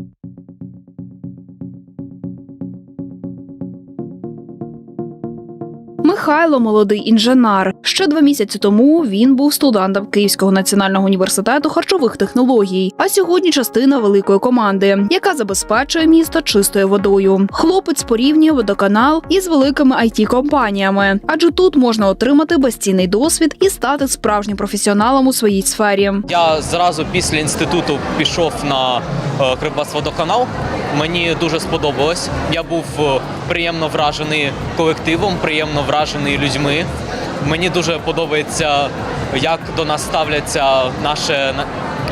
Thank you. Михайло молодий інженер. Ще два місяці тому він був студентом Київського національного університету харчових технологій, а сьогодні частина великої команди, яка забезпечує місто чистою водою. Хлопець порівнює водоканал із великими it компаніями адже тут можна отримати безцінний досвід і стати справжнім професіоналом у своїй сфері. Я зразу після інституту пішов на е, Кривбасводоканал. Мені дуже сподобалось. Я був е, приємно вражений колективом, приємно вражений людьми. Мені дуже подобається, як до нас ставляться наше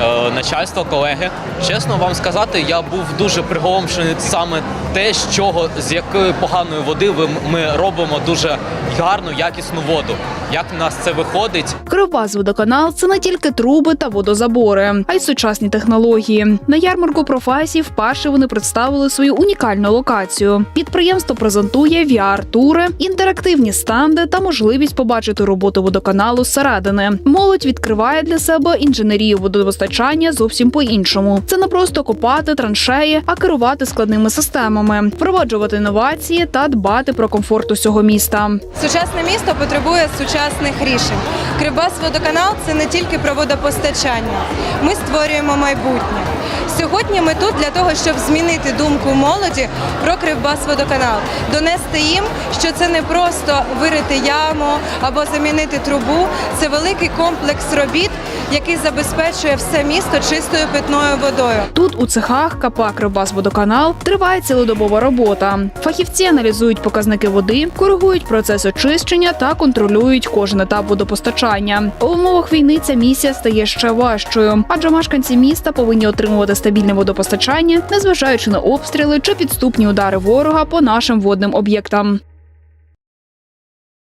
е, начальство, колеги. Чесно вам сказати, я був дуже приголомшений саме те, з чого з якої поганої води ми робимо дуже гарну, якісну воду. Як в нас це виходить? Кривбас водоканал це не тільки труби та водозабори, а й сучасні технології. На ярмарку професій вперше вони представили свою унікальну локацію. Підприємство презентує VR-тури, інтерактивні стенди та можливість побачити роботу водоканалу зсередини. Молодь відкриває для себе інженерію водопостачання зовсім по-іншому. Це не просто копати траншеї, а керувати складними системами, впроваджувати інновації та дбати про комфорт усього міста. Сучасне місто потребує сучасних рішень. Кривбас водоканал це не тільки про водопостачання. Ми створюємо майбутнє. Сьогодні ми тут для того, щоб змінити думку молоді про Кривбас водоканал, донести їм, що це не просто вирити яму або замінити трубу. Це великий комплекс робіт, який забезпечує все місто чистою питною водою. Тут у цехах КП «Кривбасводоканал» триває цілодобова робота. Фахівці аналізують показники води, коригують процес очищення та контролюють кожен етап водопостачання. У умовах війни ця місія стає ще важчою, адже мешканці міста повинні отримувати стабільне водопостачання, незважаючи на обстріли чи підступні удари ворога по нашим водним об'єктам.